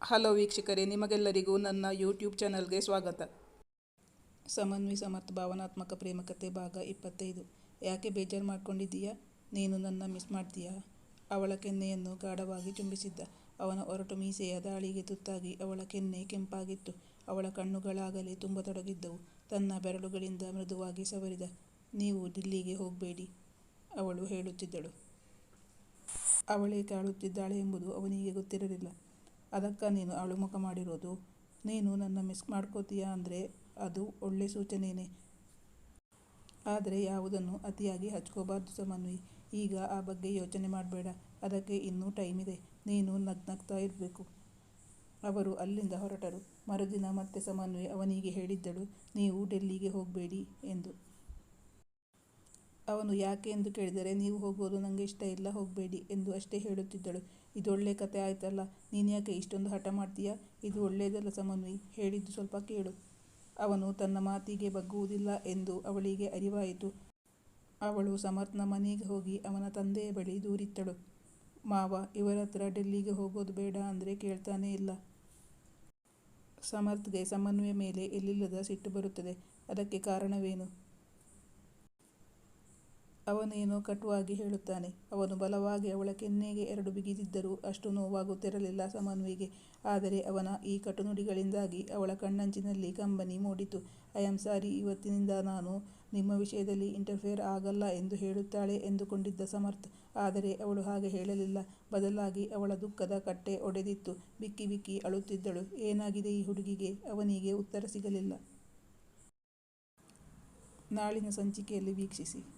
Hello ವೀಕ್ಷಕರೇ, ನಿಮಗೆಲ್ಲರಿಗೂ ನನ್ನ ಯೂಟ್ಯೂಬ್ ಚಾನಲ್ಗೆ ಸ್ವಾಗತ. ಸಮನ್ವಯ, ಸಮರ್ಥ, ಭಾವನಾತ್ಮಕ ಪ್ರೇಮಕತೆ ಭಾಗ ಇಪ್ಪತ್ತೈದು. ಯಾಕೆ ಬೇಜಾರು ಮಾಡ್ಕೊಂಡಿದ್ದೀಯಾ? ನೀನು ನನ್ನ ಮಿಸ್ ಮಾಡ್ತೀಯಾ? ಅವಳ ಕೆನ್ನೆಯನ್ನು ಗಾಢವಾಗಿ ಚುಂಬಿಸಿದ್ದ ಅವನ ಒರಟು ಮೀಸೆಯ ದಾಳಿಗೆ ತುತ್ತಾಗಿ ಅವಳ ಕೆನ್ನೆ ಕೆಂಪಾಗಿತ್ತು. ಅವಳ ಕಣ್ಣುಗಳಾಗಲೇ ತುಂಬತೊಡಗಿದ್ದವು ತನ್ನ ಬೆರಳುಗಳಿಂದ ಮೃದುವಾಗಿ ಸವರಿದ. ನೀವು ದಿಲ್ಲಿಗೆ ಹೋಗಬೇಡಿ, ಅವಳು ಹೇಳುತ್ತಿದ್ದಳು. ಅವಳೇ ಕಾಳುತ್ತಿದ್ದಾಳೆ ಎಂಬುದು ಅವನಿಗೆ ಗೊತ್ತಿರಲಿಲ್ಲ. ಅದಕ್ಕ ನೀನು ಅಳುಮುಖ ಮಾಡಿರೋದು. ನೀನು ನನ್ನ ಮಿಸ್ ಮಾಡ್ಕೋತೀಯಾ ಅಂದರೆ ಅದು ಒಳ್ಳೆ ಸೂಚನೆಯೇ ಆದರೆ ಯಾವುದನ್ನು ಅತಿಯಾಗಿ ಹಚ್ಕೋಬಾರ್ದು ಸಮನ್ವಿ. ಈಗ ಆ ಬಗ್ಗೆ ಯೋಚನೆ ಮಾಡಬೇಡ. ಅದಕ್ಕೆ ಇನ್ನೂ ಟೈಮ್ ಇದೆ. ನೀನು ನಗ್ನಗ್ತಾ ಇರಬೇಕು. ಅವರು ಅಲ್ಲಿಂದ ಹೊರಟರು. ಮರುದಿನ ಮತ್ತೆ ಸಮನ್ವಿ ಅವನಿಗೆ ಹೇಳಿದ್ದಳು, ನೀವು ಡೆಲ್ಲಿಗೆ ಹೋಗಬೇಡಿ ಎಂದು. ಅವನು ಯಾಕೆ ಎಂದು ಕೇಳಿದರೆ, ನೀವು ಹೋಗೋದು ನನಗೆ ಇಷ್ಟ ಇಲ್ಲ, ಹೋಗಬೇಡಿ ಎಂದು ಅಷ್ಟೇ ಹೇಳುತ್ತಿದ್ದಳು. ಇದೊಳ್ಳೆ ಕತೆ ಆಯ್ತಲ್ಲ ನೀನ್ಯಾಕೆ ಇಷ್ಟೊಂದು ಹಠ ಮಾಡ್ತೀಯಾ? ಇದು ಒಳ್ಳೆಯದಲ್ಲ ಸಮನ್ವಿ ಹೇಳಿದ್ದು ಸ್ವಲ್ಪ ಕೇಳು. ಅವನು ತನ್ನ ಮಾತಿಗೆ ಬಗ್ಗುವುದಿಲ್ಲ ಎಂದು ಅವಳಿಗೆ ಅರಿವಾಯಿತು. ಅವಳು ಸಮರ್ಥನ ಮನೆಗೆ ಹೋಗಿ ಅವನ ತಂದೆಯ ಬಳಿ ದೂರಿತ್ತಳು ಮಾವ ಇವರತ್ರ ಡೆಲ್ಲಿಗೆ ಹೋಗೋದು ಬೇಡ ಅಂದರೆ ಕೇಳ್ತಾನೇ ಇಲ್ಲ. ಸಮರ್ಥ್ಗೆ ಸಮನ್ವಯ ಮೇಲೆ ಎಲ್ಲಿಲ್ಲದ ಸಿಟ್ಟು ಬರುತ್ತದೆ. ಅದಕ್ಕೆ ಕಾರಣವೇನು? ಅವನೇನೋ ಕಟುವಾಗಿ ಹೇಳುತ್ತಾನೆ? ಅವನು ಬಲವಾಗಿ ಅವಳ ಕೆನ್ನೆಗೆ ಎರಡು ಬಿಗಿದಿದ್ದರೂ ಅಷ್ಟು ನೋವಾಗುತ್ತಿರಲಿಲ್ಲ ಸಮನ್ವಿಗೆ. ಆದರೆ ಅವನ ಈ ಕಟುನುಡಿಗಳಿಂದಾಗಿ ಅವಳ ಕಣ್ಣಂಚಿನಲ್ಲಿ ಕಂಬನಿ ಮೂಡಿತು. ಐ ಆಮ್ ಸಾರಿ, ಇವತ್ತಿನಿಂದ ನಾನು ನಿಮ್ಮ ವಿಷಯದಲ್ಲಿ ಇಂಟರ್ಫೇರ್ ಆಗಲ್ಲ ಎಂದು ಹೇಳುತ್ತಾಳೆ ಎಂದುಕೊಂಡಿದ್ದ ಸಮರ್ಥ್. ಆದರೆ ಅವಳು ಹಾಗೆ ಹೇಳಲಿಲ್ಲ. ಬದಲಾಗಿ ಅವಳ ದುಃಖದ ಕಟ್ಟೆ ಒಡೆದಿತ್ತು. ಬಿಕ್ಕಿ ಬಿಕ್ಕಿ ಅಳುತ್ತಿದ್ದಳು. ಏನಾಗಿದೆ ಈ ಹುಡುಗಿಗೆ? ಅವನಿಗೆ ಉತ್ತರ ಸಿಗಲಿಲ್ಲ. ನಾಳಿನ ಸಂಚಿಕೆಯಲ್ಲಿ ವೀಕ್ಷಿಸಿ.